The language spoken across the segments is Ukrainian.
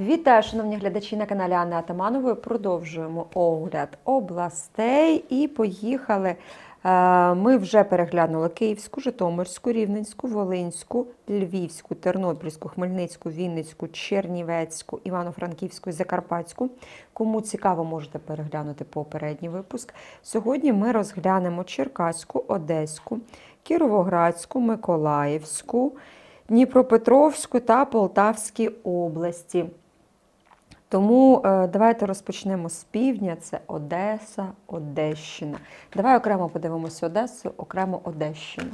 Вітаю, шановні глядачі на каналі Анни Атаманової. Продовжуємо огляд областей і поїхали. Е, Ми вже переглянули Київську, Житомирську, Рівненську, Волинську, Львівську, Тернопільську, Хмельницьку, Вінницьку, Чернівецьку, Івано-Франківську і Закарпатську. Кому цікаво, можете переглянути попередній випуск. Сьогодні ми розглянемо Черкаську, Одеську, Кіровоградську, Миколаївську, Дніпропетровську та Полтавські області. Тому е, давайте розпочнемо з півдня. Це Одеса, Одещина. Давай окремо подивимося Одесу, окремо Одещину.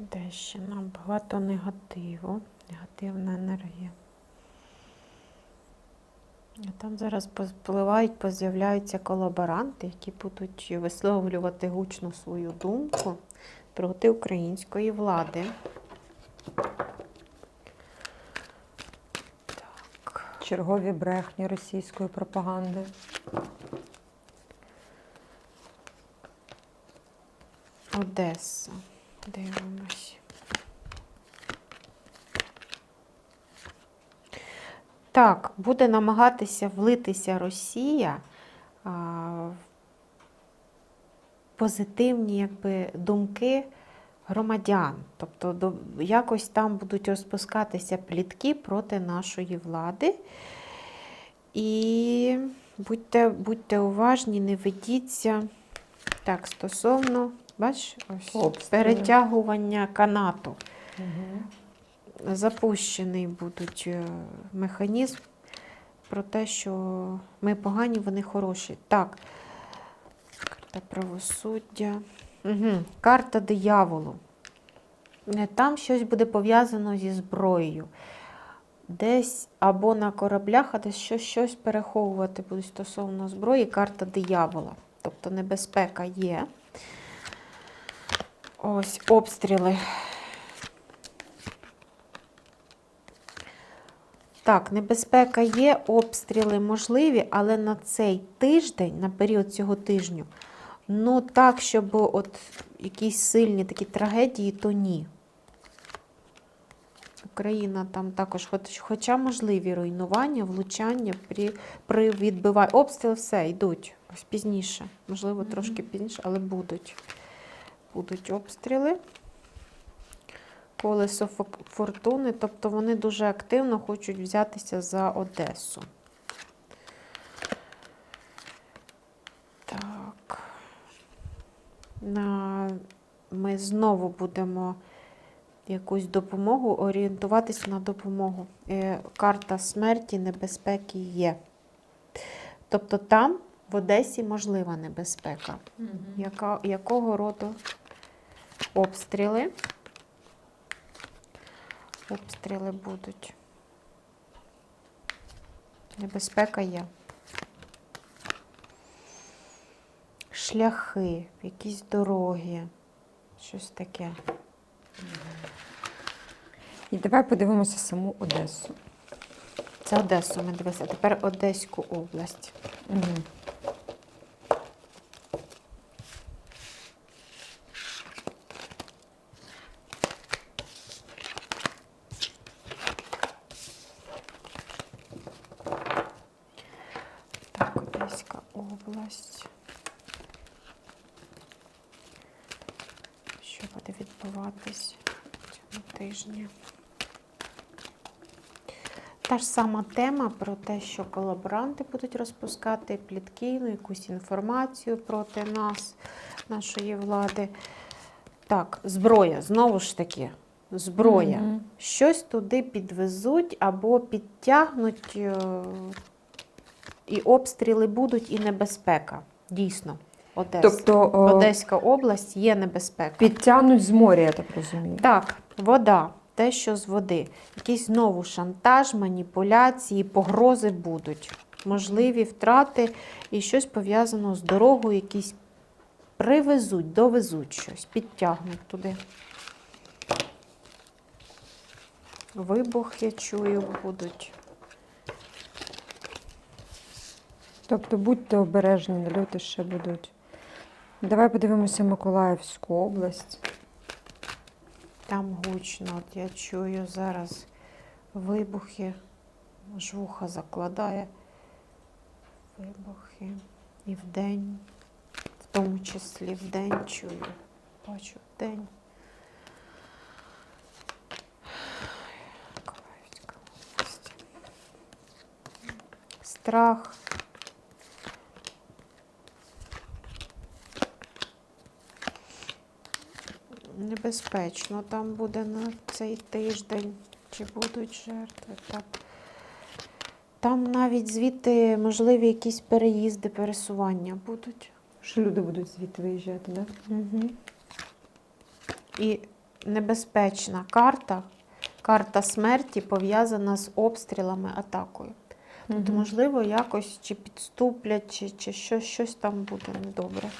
Одещина, багато негативу, негативна енергія. Там зараз позпливають, поз'являються колаборанти, які будуть висловлювати гучно свою думку проти української влади. Так. Чергові брехні російської пропаганди. Одеса. Дивимось. Так, буде намагатися влитися Росія а, в позитивні якби, думки громадян. Тобто до, якось там будуть розпускатися плітки проти нашої влади. І будьте, будьте уважні, не ведіться. Так, стосовно, бач, ось Обстріли. перетягування канату. Угу. Запущений будуть е, механізм про те, що ми погані, вони хороші. Так, карта правосуддя. Угу. Карта дияволу. Е, Там щось буде пов'язано зі зброєю. Десь або на кораблях, а десь щось, щось переховувати будуть стосовно зброї. Карта диявола. Тобто небезпека є. Ось обстріли. Так, небезпека є, обстріли можливі, але на цей тиждень, на період цього тижню, ну так, щоб от якісь сильні такі трагедії, то ні. Україна там також, хоч- хоча можливі руйнування, влучання при, при відбиванні. Обстріли все йдуть ось пізніше. Можливо, трошки пізніше, але будуть. Будуть обстріли. Колесо фортуни, тобто вони дуже активно хочуть взятися за Одесу. Так. Ми знову будемо якусь допомогу, орієнтуватися на допомогу. Е, Карта смерті, небезпеки є. Тобто там, в Одесі, можлива небезпека. Яка, якого роду обстріли? Обстріли будуть. Небезпека є. Шляхи, якісь дороги, щось таке. І давай подивимося саму Одесу. Це Одесу ми дивилися. Тепер Одеську область. Угу. Так, Одеська область. Що буде відбуватись цього тижня? Та ж сама тема про те, що колаборанти будуть розпускати плітки, ну, якусь інформацію проти нас, нашої влади. Так, зброя, знову ж таки, зброя. Мгм. Щось туди підвезуть або підтягнуть, е, і обстріли будуть, і небезпека. Дійсно, Одеса. Тобто о, Одеська область є небезпека. підтягнуть з моря, я так розумію. Так, вода, те, що з води. Якийсь знову шантаж, маніпуляції, погрози будуть. Можливі втрати і щось пов'язано з дорогою, якісь привезуть, довезуть щось, підтягнуть туди. Вибухи, чую, будуть. Тобто будьте обережні, нальоти ще будуть. Давай подивимося Миколаївську область. Там гучно, от я чую зараз вибухи, аж вуха закладає. Вибухи. І вдень, в тому числі вдень чую. Бачу вдень. Страх. Небезпечно там буде на цей тиждень, чи будуть жертви. Так. Там навіть звідти можливі якісь переїзди, пересування будуть. Що люди будуть звідти виїжджати, так? Угу. І небезпечна карта, карта смерті пов'язана з обстрілами, атакою. Тобто, можливо, якось чи підступлять, чи, чи щось, щось там буде недобре.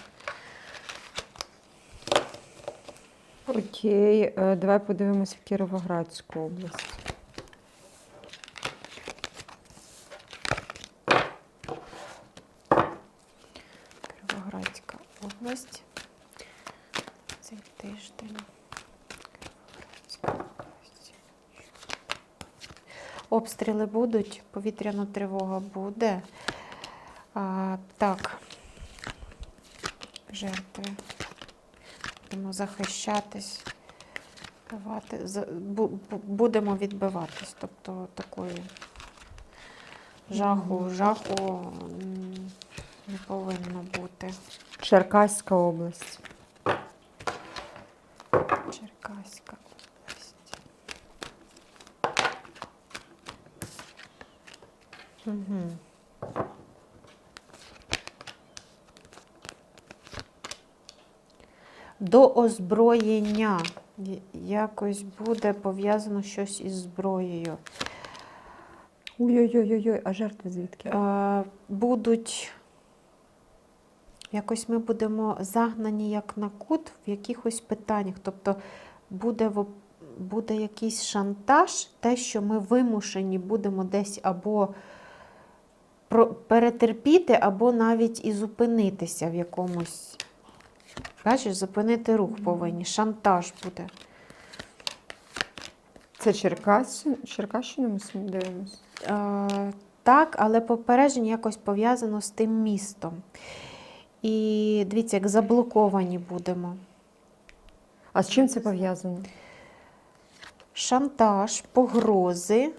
Окей, е, давай подивимося в Кіровоградську область. Кіровоградська область. Цей тиждень. Обстріли будуть, повітряна тривога буде. А, так. Жертви. Будемо захищатись. Будемо відбиватись. Тобто такої жаху, жаху не повинно бути. Черкаська область. Черкаська область. Угу. До озброєння якось буде пов'язано щось із зброєю. Ой-ой-ой, а жертви звідки? Е, будуть якось ми будемо загнані як на кут в якихось питаннях. Тобто буде, буде якийсь шантаж, те, що ми вимушені будемо десь або перетерпіти, або навіть і зупинитися в якомусь. Бачиш, зупинити рух повинні. Шантаж буде. Це Черкас... Черкащину ми дивимося. Е, так, але попередження якось пов'язано з тим містом. І дивіться, як заблоковані будемо. А з чим це пов'язано? Шантаж, погрози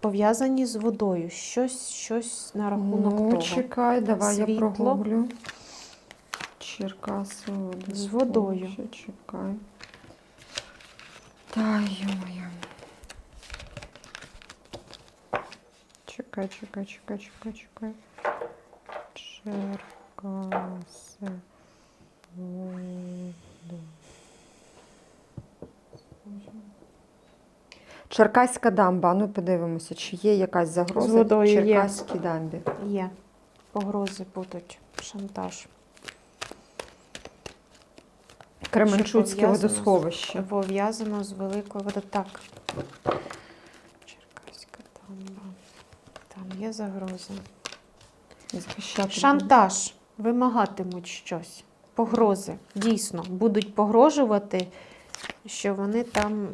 пов'язані з водою. Щось, щось на рахунок ну, того. чекай, давай я Світло. прогуглю. Черкаси, води, З водою. Ще чекай. Та йо-моє. Чекай, чекай, чекай, чекай, чекай. Черкаси. Води. Черкаська дамба. Ну подивимося, чи є якась загроза в. Черкаській дамбі. Є. Погрози будуть, шантаж. Кременчуцьке з- водосховище. Пов'язано з великою водою. Так. Черкаська дамба. Там є загроза. Захищати Шантаж. Вимагатимуть щось. Погрози. Дійсно, будуть погрожувати, що вони там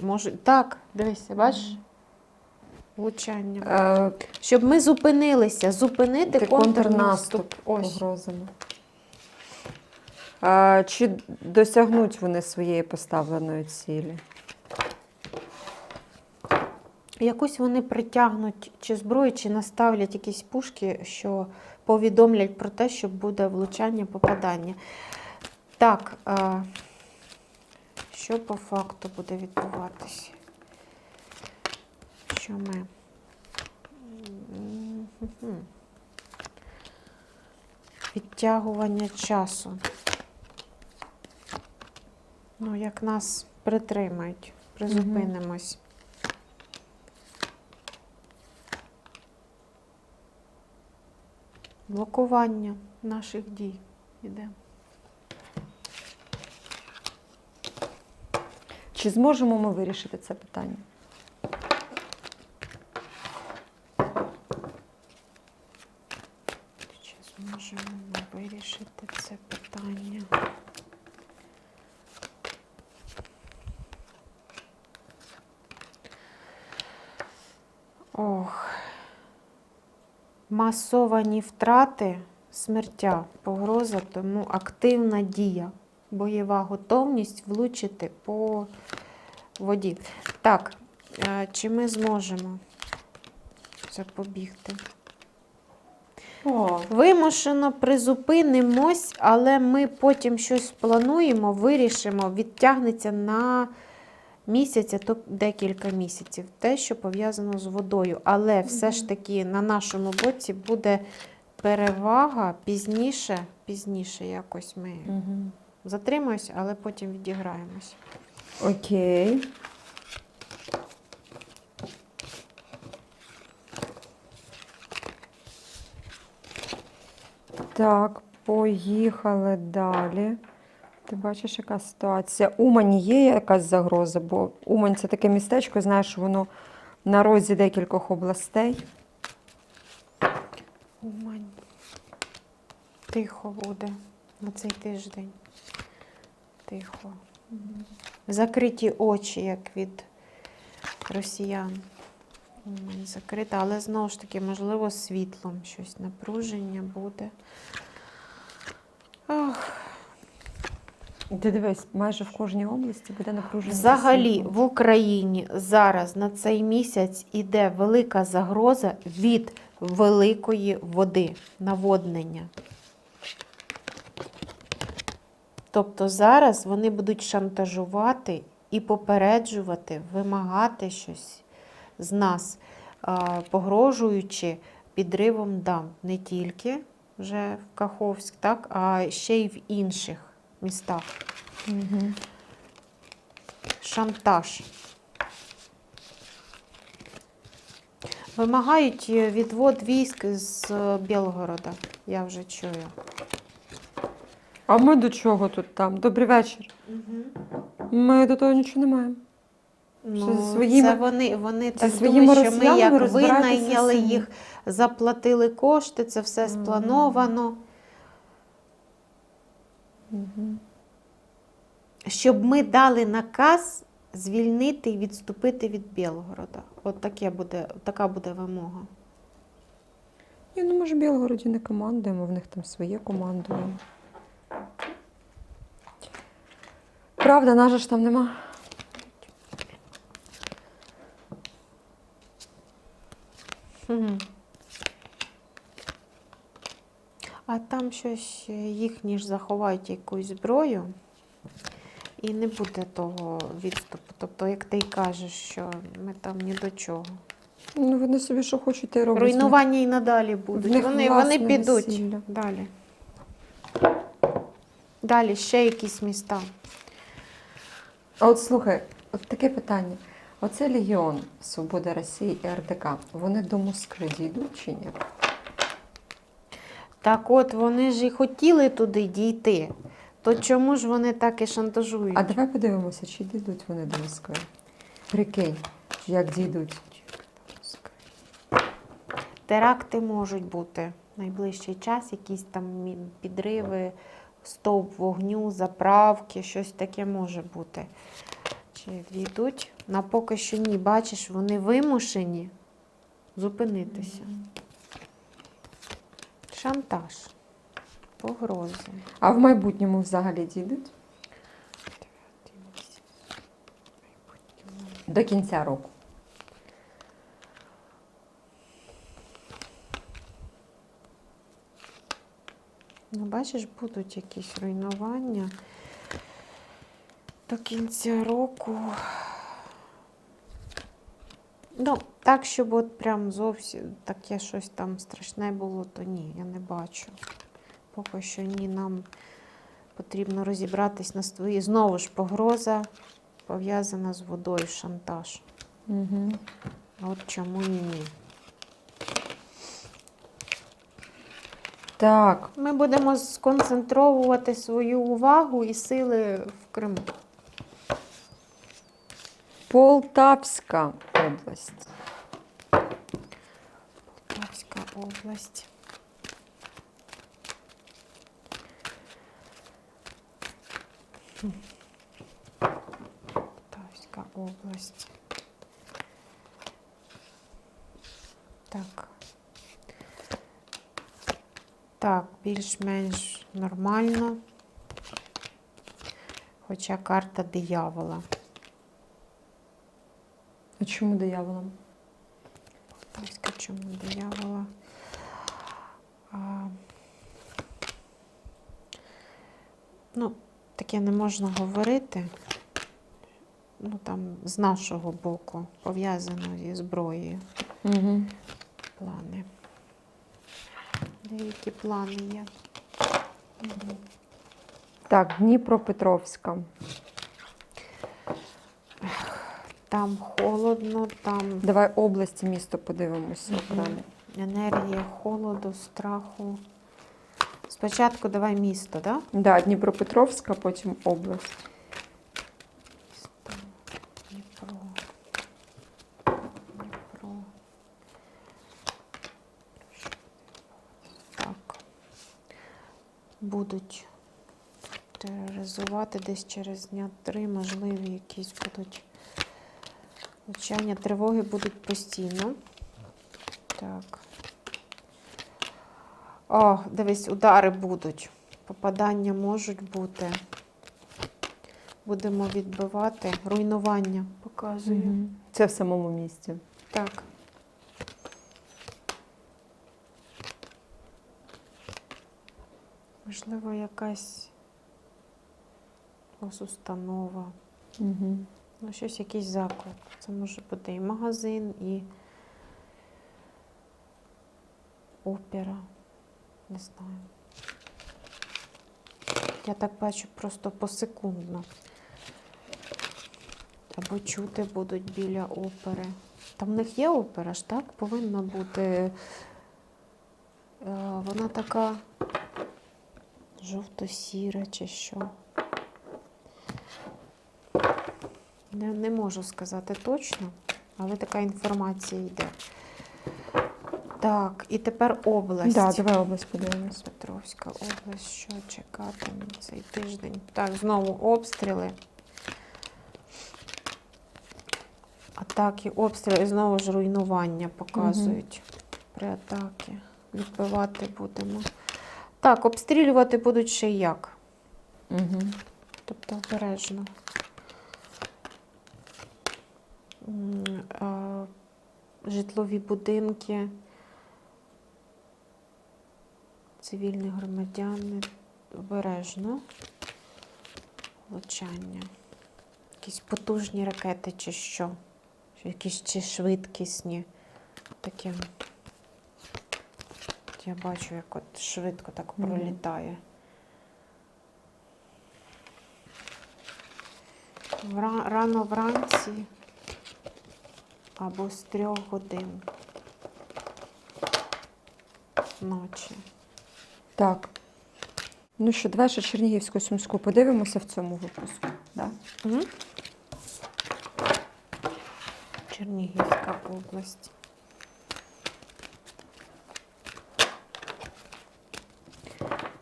можуть. Так, дивися, бачиш? Влучання. Е, Щоб ми зупинилися, зупинити Ти контрнаступ. Ось. погрозами. А, чи досягнуть вони своєї поставленої цілі? Якось вони притягнуть чи зброю, чи наставлять якісь пушки, що повідомлять про те, що буде влучання, попадання. Так, а, що по факту буде відбуватися? Що ми? Відтягування часу. Ну, як нас притримають, призупинимось. Блокування наших дій іде. Чи зможемо ми вирішити це питання? Чи зможемо? зможемо ми вирішити це питання? Ох. Масовані втрати, смертя, погроза, тому активна дія, бойова готовність влучити по воді. Так, е, чи ми зможемо запобігти? О, Вимушено призупинимось, але ми потім щось плануємо, вирішимо, відтягнеться на місяць, а то декілька місяців. Те, що пов'язано з водою. Але все ж таки на нашому боці буде перевага пізніше, пізніше якось ми угу. затримуємось, але потім відіграємось. Окей. Так, поїхали далі. Ти бачиш, яка ситуація? Умані є якась загроза, бо Умань це таке містечко, знаєш, воно на розі декількох областей. Умань. Тихо буде на цей тиждень. Тихо. Закриті очі, як від росіян. Умань закрита, але знову ж таки, можливо, світлом щось напруження буде. Ти дивись, майже в кожній області буде напруження. Взагалі в Україні зараз на цей місяць іде велика загроза від великої води, наводнення. Тобто зараз вони будуть шантажувати і попереджувати, вимагати щось з нас, погрожуючи підривом дам не тільки вже в Каховськ, так, а ще й в інших містах Мгм. шантаж. Вимагають е, відвод військ з е, Білгорода. Я вже чую. А ми до чого тут там? Добрий вечір. Ми до того нічого не маємо. Ну, своїми- це вони, вони так своїми думають, що ми як винайняли їх, заплатили кошти, це все сплановано. Щоб ми дали наказ звільнити і відступити від Білгорода. От таке буде, така буде вимога. Ні, ну ми ж в Білгороді не командуємо, в них там своє командуємо. Правда, нас ж там нема. Мгм. А там щось е, їхні ж заховають якусь зброю, і не буде того відступу. Тобто, як ти й кажеш, що ми там ні до чого. Ну, вони собі що хочуть, й роблять. Руйнування і надалі будуть. Вони, вони підуть весілля. далі. Далі ще якісь міста. А от слухай, от таке питання. Оце Легіон Свобода Росії і РДК. Вони до Москви дійдуть чи ні? Так от вони ж і хотіли туди дійти. То чому ж вони так і шантажують? А давай подивимося, чи дійдуть вони до Москви. Прикинь, як дійдуть. Теракти можуть бути в найближчий час, якісь там підриви, стовп вогню, заправки, щось таке може бути. Чи дійдуть? На поки що ні. Бачиш, вони вимушені зупинитися. Шантаж, погрози. А в майбутньому взагалі дійдуть? До кінця року. Ну, бачиш, будуть якісь руйнування до кінця року. Ну, так, щоб от прям зовсім таке щось там страшне було, то ні, я не бачу. Поки що ні, нам потрібно розібратись на свої. Знову ж погроза пов'язана з водою, шантаж. Угу. От чому і ні. Так, Ми будемо сконцентровувати свою увагу і сили в Криму. Полтавська область. Полтавська область. Полтавська область. Так. Так, більш-менш нормально. Хоча карта диявола. А чому дияволом? Полтавська чому диявола? А, ну, таке не можна говорити. Ну, там, з нашого боку, пов'язано зі зброєю Угу. плани. Деякі плани є. Мгм. Так, Дніпропетровська. Там холодно, там Давай області місто подивимося. Мгм. енергія холоду, страху. Спочатку давай місто, так? Да? Да, Дніпропетровська, потім область. Дніпро. Дніпро. Так. Будуть тероризувати десь через дня три, можливі якісь будуть влучання. Тривоги будуть постійно. Так. О, дивись, удари будуть. Попадання можуть бути. Будемо відбивати. Руйнування показує. Мгм. Це в самому місті. Так. Можливо, якась установа. Угу. Ну, щось, якийсь заклад. Це може бути і магазин, і опера. Не знаю. Я так бачу просто посекундно. Або чути будуть біля опери. Там в них є опера ж, так? Повинна бути. Е, Вона така жовто-сіра чи що. Не, не можу сказати точно, але така інформація йде. Так, і тепер область. Да, давай область подивимося. Петровська область, що чекати на цей тиждень? Так, знову обстріли. Атаки, обстріли і знову ж руйнування показують при атаки. Відбивати будемо. Так, обстрілювати будуть ще як. Угу. Тобто обережно. А, Житлові будинки, цивільні громадяни, обережно. Влучання. Якісь потужні ракети чи що? Якісь чи швидкісні. Таке. От Я бачу, як от швидко так пролітає. Рано вранці або з трьох годин ночі. Так. Ну що, давай ще Чернігівську Сумську подивимося в цьому випуску. Да? М? Чернігівська область.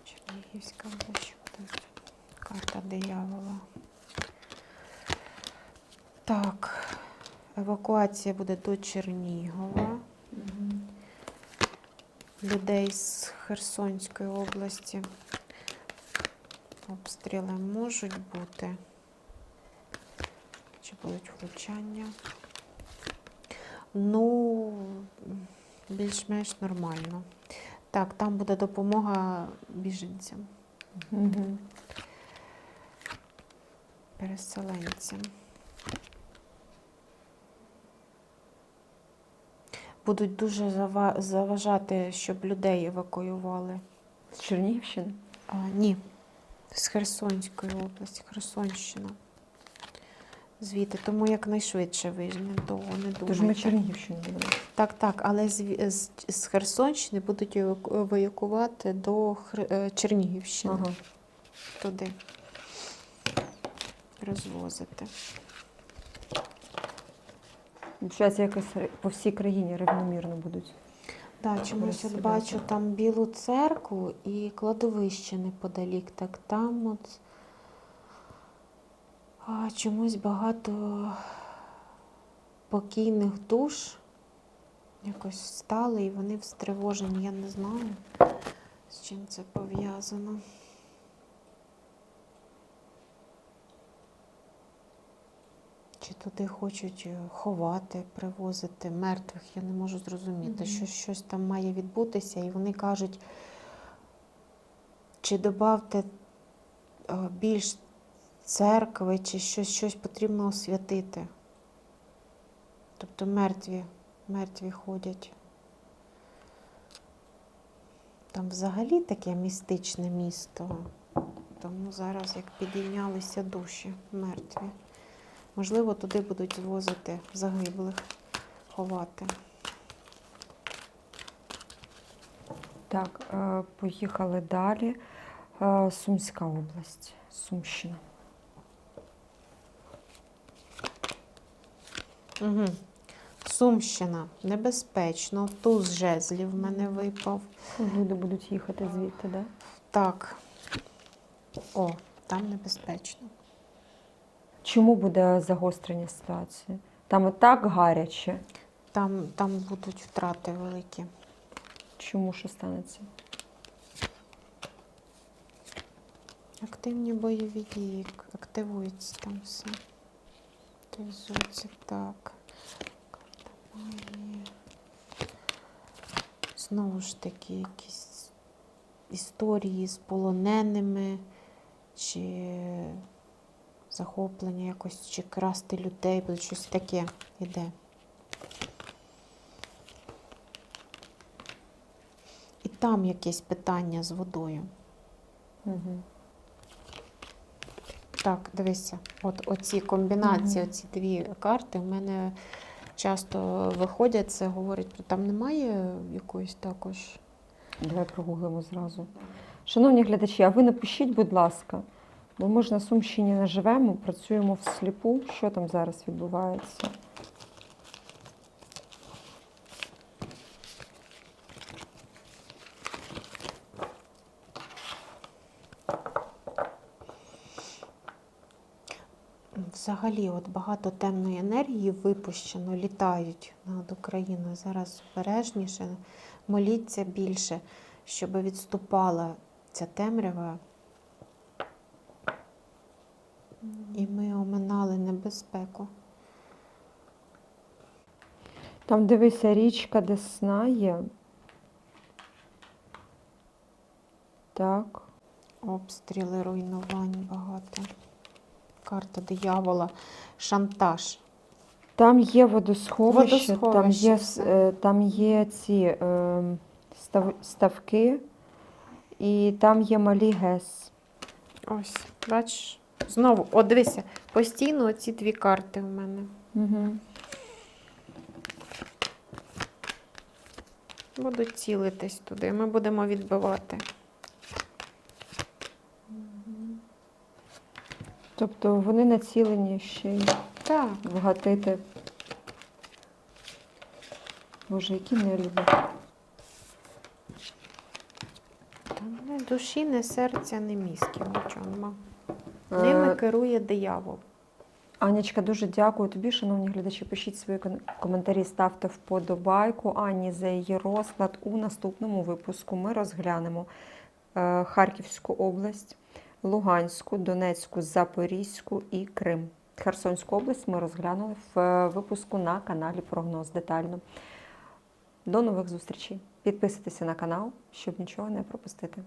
Чернігівська область. Карта диявола. Так. Евакуація буде до Чернігова. Людей з Херсонської області. Обстріли можуть бути. Чи будуть влучання? Ну, більш-менш нормально. Так, там буде допомога біженцям, Угу. переселенцям. Будуть дуже заважати, щоб людей евакуювали. З Чернігівщини? А, ні, з Херсонської області, Херсонщина. Звідти, тому якнайшвидше вижне, довго не Тож ми думайте. Чернігівщину дивилися. Так, так, але з, з, з Херсонщини будуть еваку- евакувати до Хр- е, Чернігівщини Ага. туди розвозити. Виходить, якось по всій країні рівномірно будуть. Да, чомусь от бачу там білу церкву і кладовище неподалік. Так там от А, чомусь багато покійних душ якось стали і вони встривожені. Я не знаю, з чим це пов'язано. Чи туди хочуть е, ховати, привозити мертвих, я не можу зрозуміти, Мгм. що щось там має відбутися, і вони кажуть, чи додавте е, більш церкви, чи щось, щось потрібно освятити. Тобто мертві, мертві ходять. Там взагалі таке містичне місто. Тому зараз як підійнялися душі мертві. Можливо, туди будуть звозити загиблих, ховати. Так, е, поїхали далі. Е, Сумська область, Сумщина. Угу. Сумщина. Небезпечно. Туз жезлів в мене випав. Люди будуть їхати звідти, да? Так. О, там небезпечно. Чому буде загострення ситуації? Там і так гаряче. Там, там будуть втрати великі. Чому що станеться? Активні бойові дії, активується там все. Активізується так. Знову ж таки, якісь історії з полоненими, чи захоплення якось, чи красти людей, буде щось таке іде. І там якесь питання з водою. Угу. Так, дивися, от оці комбінації, Мгм. оці дві карти в мене часто виходять, це говорить про там немає якоїсь також. Давай прогуглимо зразу. Шановні глядачі, а ви напишіть, будь ласка, бо ми ж на Сумщині не живемо, працюємо всліпу. Що там зараз відбувається? Взагалі, от багато темної енергії випущено, літають над Україною. Зараз обережніше, моліться більше, щоб відступала ця темрява. І ми оминали небезпеку. Там дивися, річка Десна є. Так. Обстріли, руйнувань багато. Карта диявола, шантаж. Там є водосховище, там є, е, там є ці е, став, ставки, і там є малі ГЕС. Ось, бачиш? Знову, от дивися, постійно оці дві карти в мене. Угу. Будуть цілитись туди, ми будемо відбивати. Тобто вони націлені ще й Так. вгатити. Боже, які нелюби. Там не душі, не серця, не мізків, нічого нема. Ними Е, керує диявол. Анічка, дуже дякую тобі, шановні глядачі. Пишіть свої коментарі, ставте вподобайку Ані за її розклад. У наступному випуску ми розглянемо е, Харківську область, Луганську, Донецьку, Запорізьку і Крим. Херсонську область ми розглянули в е, випуску на каналі Прогноз детально. До нових зустрічей. Підписуйтеся на канал, щоб нічого не пропустити.